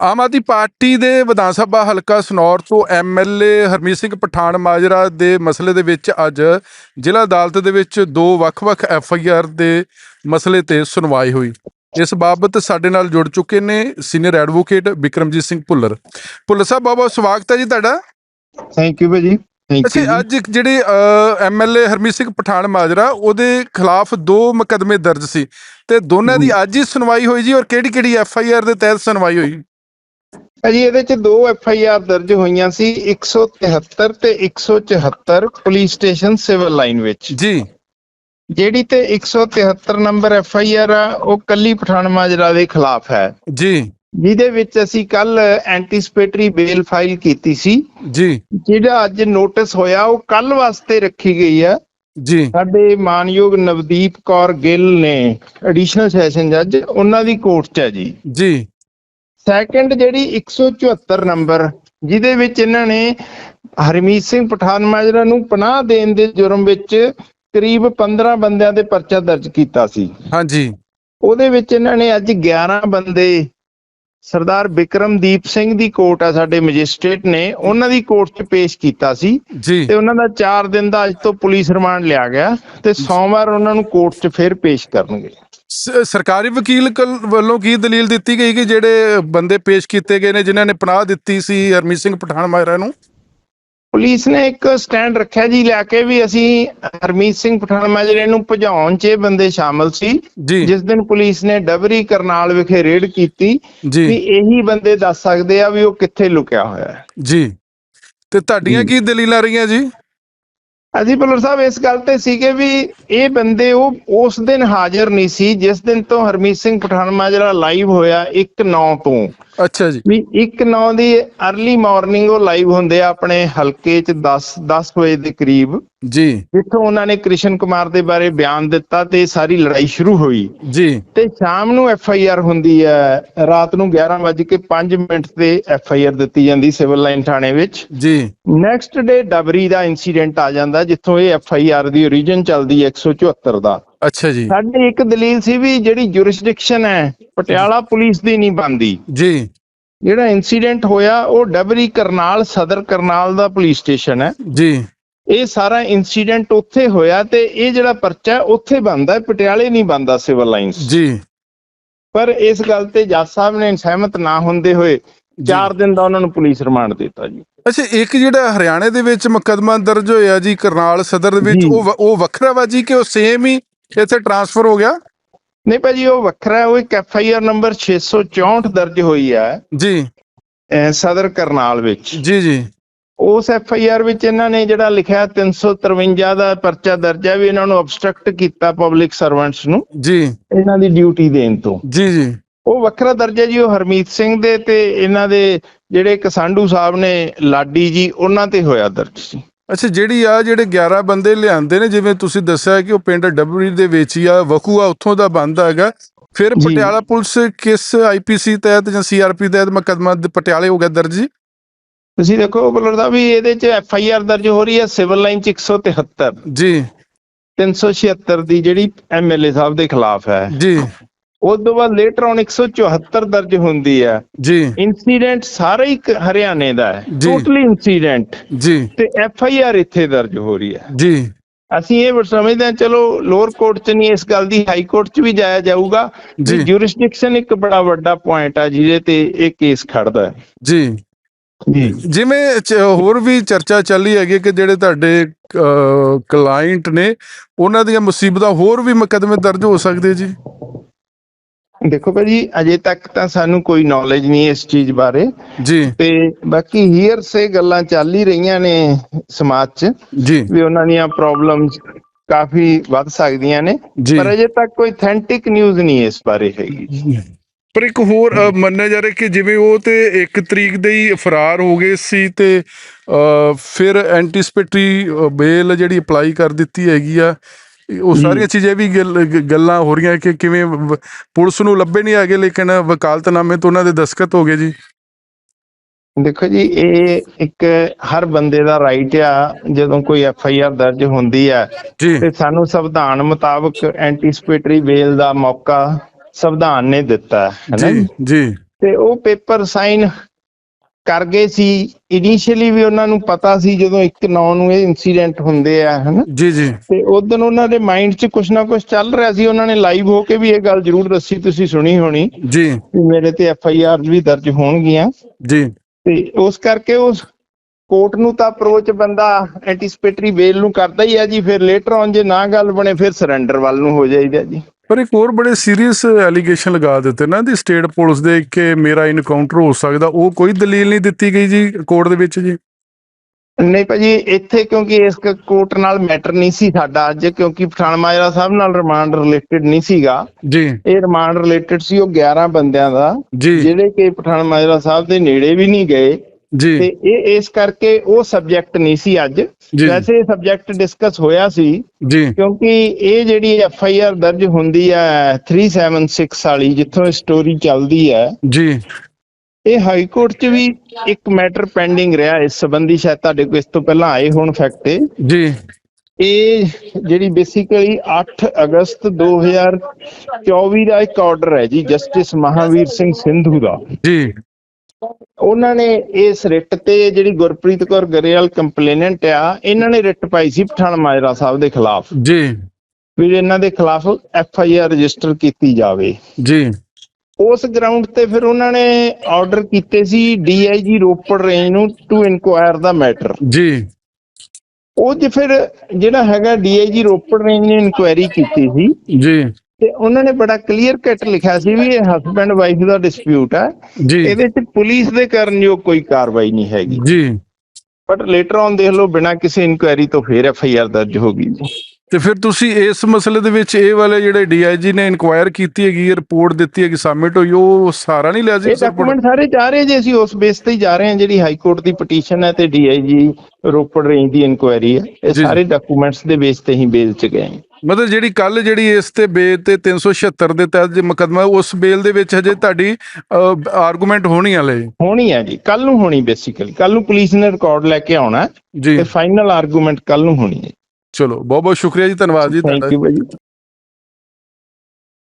Aam Aadmi party ਦੇ ਵਿਧਾਨ ਸਭਾ ਹਲਕਾ ਸਨੌਰ ਤੋਂ ਐਮਐਲਏ ਹਰਮੀਤ ਸਿੰਘ ਪਠਾਨ ਮਾਜਰਾ ਦੇ ਮਸਲੇ ਦੇ ਵਿੱਚ ਅੱਜ ਜ਼ਿਲ੍ਹਾ ਅਦਾਲਤ ਦੇ ਵਿੱਚ ਦੋ ਵੱਖ-ਵੱਖ ਐਫਆਈਆਰ ਦੇ ਮਸਲੇ ਤੇ ਸੁਣਵਾਈ ਹੋਈ। ਇਸ ਬਾਬਤ ਸਾਡੇ ਨਾਲ ਜੁੜ ਚੁੱਕੇ ਨੇ ਸੀਨੀਅਰ ਐਡਵੋਕੇਟ ਵਿਕਰਮਜੀਤ ਸਿੰਘ ਭੁੱਲਰ। ਭੁੱਲਰ ਸਾਹਿਬ ਬਹੁਤ ਬਹੁਤ ਸਵਾਗਤ ਹੈ ਜੀ ਤੁਹਾਡਾ। ਥੈਂਕ ਯੂ ਭਾਜੀ ਥੈਂਕ ਅੱਛਾ ਅੱਜ ਜਿਹੜੇ ਐਮਐਲਏ ਹਰਮੀਤ ਸਿੰਘ ਪਠਾਨ ਮਾਜਰਾ ਉਹਦੇ ਖਿਲਾਫ ਦੋ ਮੁਕੱਦਮੇ ਦਰਜ ਸੀ ਤੇ ਦੋਨਾਂ ਦੀ ਅੱਜ ਹੀ ਸੁਣਵਾਈ ਹੋਈ ਜੀ ਔਰ ਕਿਹੜੀ ਕਿਹੜੀ ਐਫਆਈਆਰ ਦੇ ਤਹਿਤ ਸੁਣਵਾਈ ਹੋਈ? ਭਾਜੀ ਇਹਦੇ ਚ ਦੋ ਐਫ ਆਈ ਆਰ ਦਰਜ ਹੋਈਆਂ ਸੀ 173 ਤੇ 174 ਪੁਲਿਸ ਸਟੇਸ਼ਨ ਸਿਵਲ ਲਾਈਨ ਵਿੱਚ। ਜੀ। ਜਿਹੜੀ ਤੇ 173 ਨੰਬਰ ਐਫ ਆਈ ਆਰ ਆ ਉਹ ਕੱਲੀ ਪਠਾਨ ਮਾਜਰਾ ਦੇ ਖਿਲਾਫ ਹੈ। ਜੀ। ਜਿਹਦੇ ਵਿੱਚ ਅਸੀਂ ਕੱਲ ਐਂਟੀਸਪੇਟਰੀ ਬੇਲ ਫਾਈਲ ਕੀਤੀ ਸੀ। ਜੀ। ਜਿਹੜਾ ਅੱਜ ਨੋਟਿਸ ਹੋਇਆ ਉਹ ਕੱਲ ਵਾਸਤੇ ਰੱਖੀ ਗਈ ਹੈ ਜੀ। ਸਾਡੇ ਮਾਨਯੋਗ ਨਵਦੀਪ ਕੌਰ ਗਿੱਲ ਨੇ ਐਡੀਸ਼ਨਲ ਸੈਸ਼ਨ ਜੱਜ ਉਹਨਾਂ ਦੀ ਕੋਰਟ 'ਚ ਹੈ ਜੀ। ਜੀ। ਸੈਕੰਡ ਜਿਹੜੀ 174 ਨੰਬਰ ਜਿਹਦੇ ਵਿੱਚ ਇਹਨਾਂ ਨੇ ਹਰਮੀਤ ਸਿੰਘ ਪਠਾਨ ਮਾਜਰਾ ਨੂੰ ਪਨਾਹ ਦੇਣ ਦੇ ਜੁਰਮ ਵਿੱਚ ਕਰੀਬ 15 ਬੰਦਿਆਂ ਦੇ ਪਰਚਾ ਦਰਜ ਕੀਤਾ ਸੀ। ਹਾਂਜੀ। ਉਹਦੇ ਵਿੱਚ ਇਹਨਾਂ ਨੇ ਅੱਜ 11 ਬੰਦੇ ਸਰਦਾਰ ਵਿਕਰਮਦੀਪ ਸਿੰਘ ਦੀ ਕੋਰਟ ਆ ਸਾਡੇ ਮੈਜਿਸਟ੍ਰੇਟ ਨੇ ਉਹਨਾਂ ਦੀ ਕੋਰਟ 'ਚ ਪੇਸ਼ ਕੀਤਾ ਸੀ। ਤੇ ਉਹਨਾਂ ਦਾ 4 ਦਿਨ ਦਾ ਅੱਜ ਤੋਂ ਪੁਲਿਸ ਰਿਮਾਂਡ ਲਿਆ ਗਿਆ ਤੇ ਸੋਮਵਾਰ ਉਹਨਾਂ ਨੂੰ ਕੋਰਟ 'ਚ ਫਿਰ ਪੇਸ਼ ਕਰਨਗੇ। ਸਰਕਾਰੀ ਵਕੀਲ ਕਲ- ਵੱਲੋਂ ਕੀ ਦਲੀਲ ਦਿੱਤੀ ਗਈ ਕਿ ਜਿਹੜੇ ਬੰਦੇ ਪੇਸ਼ ਕੀਤੇ ਗਏ ਨੇ ਜਿਨ੍ਹਾਂ ਨੇ ਪਨਾਹ ਦਿੱਤੀ ਸੀ ਹਰਮੀਤ ਸਿੰਘ ਪਠਾਨ ਮਾਜਰਾ ਨੂੰ? ਪੁਲਿਸ ਨੇ ਇੱਕ ਸਟੈਂਡ ਰੱਖਿਆ ਜੀ ਲੈ ਕੇ ਵੀ ਅਸੀਂ ਹਰਮੀਤ ਸਿੰਘ ਪਠਾਨ ਮਾਜਰੇ ਨੂੰ ਭਜਾਉਣ 'ਚ ਇਹ ਬੰਦੇ ਸ਼ਾਮਲ ਸੀ। ਜੀ। ਜਿਸ ਦਿਨ ਪੁਲਿਸ ਨੇ ਡਬਰੀ ਕਰਨਾਲ ਵਿਖੇ ਰੇਡ ਕੀਤੀ ਵੀ ਜੀ ਇਹੀ ਬੰਦੇ ਦੱਸ ਸਕਦੇ ਆ ਵੀ ਉਹ ਕਿੱਥੇ ਲੁਕਿਆ ਹੋਇਆ ਹੈ। ਜੀ। ਤੇ ਤੁਹਾਡੀਆਂ। ਕੀ ਦਲੀਲਾਂ ਰਹੀਆਂ ਜੀ? ਅਸੀਂ ਭੁੱਲਰ ਸਾਹਿਬ, ਇਸ ਗੱਲ ਤੇ ਸੀਗੇ ਵੀ ਇਹ ਬੰਦੇ ਉਹ, ਉਸ ਦਿਨ ਹਾਜ਼ਰ ਨਹੀਂ ਸੀ, ਜਿਸ ਦਿਨ ਤੋਂ ਹਰਮੀਤ ਸਿੰਘ ਪਠਾਨ ਮਾਜਰਾ ਲਾਈਵ ਹੋਇਆ 1/9 ਤੋਂ। ਅੱਛਾ ਜੀ। ਵੀ 1/9 ਦੀ अर्ਲੀ ਮਾਰਨਿੰਗ ਉਹ ਲਾਈਵ ਹੁੰਦੇ ਆ ਆਪਣੇ ਹਲਕੇ 'ਚ 10 10 ਵਜੇ ਦੇ ਕਰੀਬ। ਜੀ। ਜਿੱਥੋਂ ਉਹਨਾਂ ਨੇ ਕ੍ਰਿਸ਼ਨ ਕੁਮਾਰ ਦੇ ਬਾਰੇ ਬਿਆਨ ਦਿੱਤਾ ਤੇ ਸਾਰੀ ਲੜਾਈ ਸ਼ੁਰੂ ਹੋਈ। ਜੀ। ਤੇ ਸ਼ਾਮ ਨੂੰ ਐਫ ਆਈ ਆਰ ਹੁੰਦੀ ਹੈ ਰਾਤ ਨੂੰ 11:05 ਮਿੰਟ ਤੇ ਐਫ ਆਈ ਆਰ ਦਿੱਤੀ ਜਾਂਦੀ ਸਿਵਲ ਲਾਈਨ ਥਾਣੇ ਵਿੱਚ। ਜੀ। ਨੈਕਸਟ ਡੇ ਡਬਰੀ ਦਾ ਇਨਸੀਡੈਂਟ ਆ ਜਾਂਦਾ ਜਿੱਥੋਂ ਇਹ ਐਫ ਆਈ ਆਰ ਦੀ origin ਚੱਲਦੀ ਹੈ 174 ਦਾ। ਅੱਛਾ ਜੀ। ਸਾਡੀ ਇੱਕ ਦਲੀਲ ਸੀ ਵੀ ਜਿਹੜੀ ਜੁਰਿਸਡਿਕਸ਼ਨ ਹੈ ਪਟਿਆਲਾ ਪੁਲਿਸ ਦੀ ਨਹੀਂ ਬੰਦੀ ਜੀ। ਜਿਹੜਾ ਇਨਸੀਡੈਂਟ ਹੋਇਆ ਉਹ ਡਬਰੀ ਕਰਨਾਲ ਸਦਰ ਕਰਨਾਲ ਦਾ ਪੁਲਿਸ ਸਟੇਸ਼ਨ ਹੈ। ਜੀ। ਇਹ ਸਾਰਾ ਇਨਸੀਡੈਂਟ ਉੱਥੇ ਹੋਇਆ ਤੇ ਇਹ ਜਿਹੜਾ ਪਰਚਾ ਉੱਥੇ ਬੰਦਾ ਪਟਿਆਲੇ ਨਹੀਂ ਬੰਦਾ ਸਿਵਲ ਲਾਈਨਸ ਜੀ। ਪਰ ਇਸ ਗੱਲ ਤੇ ਜੱਜ ਸਾਹਿਬ ਨੇ ਸਹਿਮਤ ਨਾ ਹੁੰਦੇ ਹੋਏ 4 ਦਿਨ ਦਾ ਉਹਨਾਂ ਨੂੰ ਪੁਲਿਸ ਰਿਮਾਂਡ ਦਿੱਤਾ ਜੀ। ਅੱਛਾ ਇੱਕ ਜਿਹੜਾ ਹਰਿਆਣੇ ਦੇ ਵਿੱਚ ਮੁਕੱਦਮਾ ਦਰਜ ਹੋਇਆ ਜੀ ਕਰਨਾਲ ਸਦਰ ਦੇ ਵਿੱਚ। ਉਹ ਉਹ ਵੱਖਰਾ ਵਾ ਜੀ ਕਿ ਉਹ ਸੇਮ ਹੀ ਇੱਥੇ ਟਰਾਂਸਫਰ ਹੋ ਗਿਆ? ਨਹੀਂ ਭਾਜੀ ਉਹ ਵੱਖਰਾ ਹੈ ਉਹ ਇੱਕ ਐਫ ਆਈ ਆਰ ਨੰਬਰ 664 ਦਰਜ ਹੋਈ ਹੈ। ਜੀ। ਸਦਰ ਕਰਨਾਲ ਵਿੱਚ। ਜੀ ਜੀ। ਉਸ ਐਫ ਆਈ ਆਰ ਵਿੱਚ ਇਹਨਾਂ ਨੇ ਜਿਹੜਾ ਲਿਖਿਆ 353 ਦਾ ਪਰਚਾ ਦਰਜ ਹੈ ਵੀ ਇਹਨਾਂ ਨੂੰ ਅਬਸਟ੍ਰਕਟ ਕੀਤਾ ਪਬਲਿਕ ਸਰਵੈਂਟਸ ਨੂੰ। ਜੀ। ਇਹਨਾਂ ਦੀ ਡਿਊਟੀ ਦੇਣ ਤੋਂ। ਜੀ ਜੀ। ਉਹ ਵੱਖਰਾ ਦਰਜਾ ਜੀ ਉਹ ਹਰਮੀਤ ਸਿੰਘ ਦੇ ਤੇ ਇਹਨਾਂ ਦੇ ਜਿਹੜੇ ਕਸਾਂਡੂ ਸਾਹਿਬ ਨੇ ਲਾਡੀ ਜੀ ਉਹਨਾਂ ਤੇ ਹੋਇਆ ਦਰਜ ਸੀ। ਅੱਛਾ ਜਿਹੜੀ ਆ ਜਿਹੜੇ 11 ਬੰਦੇ ਲਿਆਂਦੇ ਨੇ ਜਿਵੇਂ ਤੁਸੀਂ ਦੱਸਿਆ ਕਿ ਉਹ ਪਿੰਡ ਡਬਰੀ ਦੇ ਵਿੱਚ ਹੀ ਆ ਵਕੂ ਆ ਉੱਥੋਂ ਦਾ ਬੰਦਾ ਹੈਗਾ। ਫਿਰ। ਪਟਿਆਲਾ ਪੁਲਿਸ ਕਿਸ ਆਈਪੀਸੀ ਤਹਿਤ ਜਾਂ ਸੀਆਰਪੀ ਤਹਿਤ ਮੁਕੱਦਮਾ ਪਟਿਆਲੇ ਹੋ ਗਿਆ ਦਰਜ? ਜੀ ਤੁਸੀਂ ਦੇਖੋ ਬਲਰ ਦਾ ਵੀ ਇਹਦੇ ਚ ਐਫ ਆਈ ਆਰ ਦਰਜ ਹੋ ਰਹੀ ਹੈ ਸਿਵਲ ਲਾਈਨ ਚ 173 ਜੀ। 376 ਦੀ ਜਿਹੜੀ ਐਮਐਲਏ ਸਾਹਿਬ ਦੇ ਖਿਲਾਫ ਹੈ। ਜੀ। ਉਸ ਤੋਂ ਬਾਅਦ ਲੇਟਰ ਔਨ 174 ਦਰਜ ਹੁੰਦੀ ਹੈ। ਜੀ। ਇਨਸੀਡੈਂਟ ਸਾਰਾ ਹੀ ਹਰਿਆਣੇ ਦਾ ਹੈ। ਟੋਟਲੀ ਇਨਸੀਡੈਂਟ ਜੀ। ਤੇ ਐਫ ਆਈ ਆਰ ਇੱਥੇ ਦਰਜ ਹੋ ਰਹੀ ਹੈ। ਜੀ। ਅਸੀਂ ਇਹ ਸਮਝਦੇ ਹਾਂ ਚਲੋ ਲੋਅਰ ਕੋਰਟ 'ਚ ਨਹੀਂ ਇਸ ਗੱਲ ਦੀ ਹਾਈ ਕੋਰਟ 'ਚ ਵੀ ਜਾਇਆ ਜਾਊਗਾ। ਜੀ। ਜੁਰਿਸਡਿਕਸ਼ਨ ਇੱਕ ਬੜਾ ਵੱਡਾ ਪੁਆਇੰਟ ਆ ਜਿਹਦੇ ਤੇ ਇਹ ਕੇਸ ਖੜਦਾ ਹੈ। ਜੀ। ਜਿਵੇਂ ਹੋਰ ਵੀ ਚਰਚਾ ਚੱਲੀ ਹੈਗੀ ਕਿ ਜਿਹੜੇ ਤੁਹਾਡੇ ਕਲਾਇੰਟ ਨੇ ਉਹਨਾਂ ਦੀਆਂ ਮੁਸੀਬਤਾਂ ਹੋਰ ਵੀ ਮੁਕੱਦਮੇ ਦਰਜ ਹੋ ਸਕਦੇ ਜੀ? ਦੇਖੋ ਭਾਜੀ ਅਜੇ ਤੱਕ ਤਾਂ ਸਾਨੂੰ ਕੋਈ ਨੌਲੇਜ ਨਹੀਂ ਇਸ ਚੀਜ਼ ਬਾਰੇ। ਜੀ। ਤੇ ਬਾਕੀ ਹੀਅਰ ਸੇ ਗੱਲਾਂ ਚੱਲ ਹੀ ਰਹੀਆਂ ਨੇ ਸਮਾਜ 'ਚ ਜੀ। ਵੀ ਉਹਨਾਂ ਦੀਆਂ ਪ੍ਰੋਬਲਮਸ ਕਾਫੀ ਵੱਧ ਸਕਦੀਆਂ ਨੇ। ਪਰ ਅਜੇ ਤੱਕ ਕੋਈ ਅਥੈਂਟਿਕ ਨਿਊਜ਼ ਨਹੀਂ ਇਸ ਬਾਰੇ ਹੈਗੀ। ਪਰ ਇੱਕ ਹੋਰ ਮੰਨਿਆ ਜਾ ਰਿਹਾ ਕਿ ਜਿਵੇਂ ਉਹ ਤੇ 1 ਤਰੀਕ ਦੇ ਹੀ ਫਰਾਰ ਹੋ ਗਏ ਸੀ ਤੇ ਫਿਰ ਐਂਟੀਸਪੇਟਰੀ ਬੇਲ ਜਿਹੜੀ ਅਪਲਾਈ ਕਰ ਦਿੱਤੀ ਹੈਗੀ ਆ। ਉਹ। ਸਾਰੀਆਂ ਚੀਜ਼ਾਂ ਵੀ ਗੱਲ- ਹੋ ਰਹੀਆਂ ਕਿ ਕਿਵੇਂ ਪੁਲਿਸ ਨੂੰ ਲੱਭੇ ਨਹੀਂ ਹੈਗੇ ਲੇਕਿਨ ਵਕਾਲਤਨਾਮੇ ਤੋਂ ਉਹਨਾਂ ਦੇ ਦਸਖਤ ਹੋ ਗਏ ਜੀ। ਦੇਖੋ ਜੀ ਇਹ ਇੱਕ ਹਰ ਬੰਦੇ ਦਾ ਰਾਈਟ ਆ ਜਦੋਂ ਕੋਈ ਐਫ ਆਈ ਆਰ ਦਰਜ ਹੁੰਦੀ ਜੀ। ਤੇ ਸਾਨੂੰ ਸੰਵਿਧਾਨ ਮੁਤਾਬਕ ਐਂਟੀਸਪੇਟਰੀ ਬੇਲ ਦਾ ਮੌਕਾ ਸੰਵਿਧਾਨ ਨੇ ਦਿੱਤਾ ਹੈ ਹੈ ਨਾ ਜੀ? ਜੀ। ਤੇ ਉਹ ਪੇਪਰ ਸਾਈਨ ਕਰ ਗਏ ਸੀ। ਇਨੀਸ਼ੀਅਲੀ ਵੀ ਉਹਨਾਂ ਨੂੰ ਪਤਾ ਸੀ ਜਦੋਂ 1 9 ਨੂੰ ਇਹ ਇਨਸੀਡੈਂਟ ਹੁੰਦੇ ਆ ਹਨਾ? ਜੀ ਜੀ। ਤੇ ਉਦੋਂ ਉਹਨਾਂ ਦੇ ਮਾਈਂਡ 'ਚ ਕੁਛ ਨਾ ਕੁਛ ਚੱਲ ਰਿਹਾ ਸੀ। ਉਹਨਾਂ ਨੇ ਲਾਈਵ ਹੋ ਕੇ ਵੀ ਇਹ ਗੱਲ ਜ਼ਰੂਰ ਦੱਸੀ ਤੁਸੀਂ ਸੁਣੀ ਹੋਣੀ ਜੀ। ਮੇਰੇ ਤੇ ਐਫ ਆਈ ਆਰ ਵੀ ਦਰਜ ਹੋਣਗੀਆਂ। ਜੀ। ਤੇ ਉਸ ਕਰਕੇ ਉਸ ਕੋਰਟ ਨੂੰ ਤਾਂ ਅਪਰੋਚ ਬੰਦਾ ਐਂਟੀਸਪੇਟਰੀ ਬੇਲ ਨੂੰ ਕਰਦਾ ਹੀ ਆ ਜੀ। ਫਿਰ ਲੇਟਰ ਔਨ ਜੇ ਨਾ ਗੱਲ ਬਣੇ ਫਿਰ ਸਰੈਂਡਰ ਵੱਲ ਨੂੰ ਹੋ ਜਾਈਦਾ ਜੀ। ਪਰ ਇੱਕ ਹੋਰ ਬੜੇ ਸੀਰੀਅਸ ਐਲੀਗੇਸ਼ਨ ਲਗਾ ਦਿੱਤੇ ਨਾ ਦੀ ਸਟੇਟ ਪੁਲਿਸ ਦੇ ਕਿ ਮੇਰਾ ਇਨਕਾਊਂਟਰ ਹੋ ਸਕਦਾ ਉਹ ਕੋਈ ਦਲੀਲ ਨਹੀਂ ਦਿੱਤੀ ਗਈ ਜੀ ਕੋਰਟ ਦੇ ਵਿੱਚ ਜੀ? ਨਹੀਂ ਭਾਜੀ ਇੱਥੇ ਕਿਉਂਕਿ ਇਸ ਕੋਰਟ ਨਾਲ ਮੈਟਰ ਨਹੀਂ ਸੀ ਸਾਡਾ ਅੱਜ ਕਿਉਂਕਿ ਪਠਾਨ ਮਾਜਰਾ ਸਾਹਿਬ ਨਾਲ ਰਿਮਾਂਡ ਰਿਲੇਟਡ ਨਹੀਂ ਸੀਗਾ। ਜੀ। ਇਹ ਰਿਮਾਂਡ ਰਿਲੇਟਡ ਸੀ ਉਹ 11 ਬੰਦਿਆਂ ਦਾ ਜਿਹੜੇ ਕਿ ਪਠਾਨ ਮਾਜਰਾ ਸਾਹਿਬ ਦੇ ਨੇੜੇ ਵੀ ਨਹੀਂ ਗਏ। ਤੇ ਜੀ ਇਹ ਇਸ ਕਰਕੇ ਉਹ ਸਬਜੈਕਟ ਨਹੀਂ ਸੀ ਅੱਜ। ਵੈਸੇ ਸਬਜੈਕਟ ਡਿਸਕਸ ਹੋਇਆ ਸੀ ਜੀ। ਕਿਉਂਕਿ ਇਹ ਜਿਹੜੀ ਐਫ ਆਈ ਆਰ ਦਰਜ ਹੁੰਦੀ ਹੈ 376 ਵਾਲੀ ਜਿੱਥੋਂ ਸਟੋਰੀ ਚੱਲਦੀ ਹੈ ਜੀ। ਇਹ ਹਾਈ ਕੋਰਟ 'ਚ ਵੀ ਇੱਕ ਮੈਟਰ ਪੈਂਡਿੰਗ ਰਿਹਾ ਇਸ ਸੰਬੰਧੀ ਸ਼ਾਇਦ ਤੁਹਾਡੇ ਕੋਲ ਇਸ ਤੋਂ ਪਹਿਲਾਂ ਆਏ ਹੋਣ ਫੈਕਟ ਜੀ। ਇਹ ਜਿਹੜੀ ਬੇਸਿਕਲੀ 8 ਅਗਸਤ 2024 ਦਾ ਇੱਕ ਆਰਡਰ ਹੈ ਜੀ ਜਸਟਿਸ ਮਹਾਵੀਰ ਸਿੰਘ ਸਿੰਧੂ ਦਾ। ਜੀ। ਉਹਨਾਂ ਨੇ ਇਸ ਰਿਟ ਤੇ ਜਿਹੜੀ ਗੁਰਪ੍ਰੀਤ ਕੌਰ ਗਰੇਵਾਲ ਕੰਪਲੇਨੈਂਟ ਆ ਇਹਨਾਂ ਨੇ ਰਿਟ ਪਾਈ ਸੀ ਪਠਾਨ ਮਾਜਰਾ ਸਾਹਿਬ ਦੇ ਖਿਲਾਫ। ਜੀ। ਵੀ ਇਹਨਾਂ ਦੇ ਖਿਲਾਫ ਐਫ ਆਈ ਆਰ ਰਜਿਸਟਰ ਕੀਤੀ ਜਾਵੇ। ਜੀ। ਉਸ ਗਰਾਊਂਡ ਤੇ ਫਿਰ ਉਹਨਾਂ ਨੇ ਆਰਡਰ ਕੀਤੇ ਸੀ ਡੀਆਈਜੀ ਰੋਪੜ ਰੇਂਜ ਨੂੰ ਟੂ ਇਨਕੁਆਇਰ ਦਾ ਮੈਟਰ ਜੀ। ਉਹ ਜੇ ਫਿਰ ਜਿਹੜਾ ਹੈਗਾ ਡੀਆਈਜੀ ਰੋਪੜ ਰੇਂਜ ਨੇ ਇਨਕੁਆਇਰੀ ਕੀਤੀ ਸੀ। ਜੀ। ਤੇ ਉਹਨਾਂ ਨੇ ਬੜਾ ਕਲੀਅਰ ਕੱਟ ਲਿਖਿਆ ਸੀ ਵੀ ਇਹ ਹਸਬੰਡ ਵਾਈਫ ਦਾ ਡਿਸਪਿਊਟ ਹੈ ਜੀ। ਇਹਦੇ ਚ ਪੁਲਿਸ ਦੇ ਕਰਨਯੋਗ ਕੋਈ ਕਾਰਵਾਈ ਨਹੀਂ ਹੈਗੀ। ਜੀ। ਬਟ ਲੇਟਰ ਔਨ ਦੇਖ ਲਓ ਬਿਨਾਂ ਕਿਸੇ ਇਨਕੁਆਇਰੀ ਤੋਂ ਫਿਰ ਐਫ ਆਈ ਆਰ ਦਰਜ ਹੋ ਗਈ। ਜੀ ਤੇ ਫਿਰ ਤੁਸੀਂ ਇਸ ਮਸਲੇ ਦੇ ਵਿੱਚ ਇਹ ਵਾਲੇ ਜਿਹੜੇ ਡੀਆਈਜੀ ਨੇ ਇਨਕੁਆਇਰ ਕੀਤੀ ਹੈਗੀ ਰਿਪੋਰਟ ਦਿੱਤੀ ਹੈਗੀ ਸਬਮਿਟ ਹੋਈ ਉਹ ਸਾਰਾ ਨਹੀਂ ਲਿਆ ਜੀ? ਇਹ ਡਾਕੂਮੈਂਟ ਸਾਰੇ ਜਾ ਰਹੇ ਜੀ ਅਸੀਂ ਉਸ ਬੇਸ ਤੇ ਹੀ ਜਾ ਰਹੇ ਹਾਂ ਜਿਹੜੀ ਹਾਈ ਕੋਰਟ ਦੀ ਪਟੀਸ਼ਨ ਹੈ ਤੇ ਡੀਆਈਜੀ ਰੋਪੜ ਰੇਂਜ ਦੀ ਇਨਕੁਆਇਰੀ ਹੈ ਇਹ ਜੀ। ਸਾਰੇ ਡਾਕੂਮੈਂਟਸ ਦੇ ਬੇਸ ਤੇ ਹੀ ਬੇਲ ਚ ਗਏ। ਮਤਲਬ ਜਿਹੜੀ ਕੱਲ ਜਿਹੜੀ ਇਸ ਤੇ ਬੇਲ ਤੇ 376 ਦੇ ਤਹਿਤ ਜੇ ਮੁਕੱਦਮਾ ਉਸ ਬੇਲ ਦੇ ਵਿੱਚ ਹਜੇ ਤੁਹਾਡੀ ਆਰਗੂਮੈਂਟ ਹੋਣੀ ਹਲੇ। ਹੋਣੀ ਹੈ ਜੀ ਕੱਲ ਨੂੰ ਹੋਣੀ ਬੇਸਿਕਲੀ ਕੱਲ ਨੂੰ ਪੁਲਿਸ ਨੇ ਰਿਕਾਰਡ ਲੈ ਕੇ ਆਉਣਾ ਤੇ ਫਾਈਨਲ ਆਰਗੂਮੈਂਟ ਕੱਲ ਨੂੰ ਹੋਣੀ ਹੈ ਚਲੋ ਬਹੁਤ ਬਹੁਤ ਸ਼ੁਕਰੀਆ ਜੀ ਧੰਨਵਾਦ ਜੀ ਥੈਂਕ ਤੁਹਾਡਾ। ਯੂ ਭਾਜੀ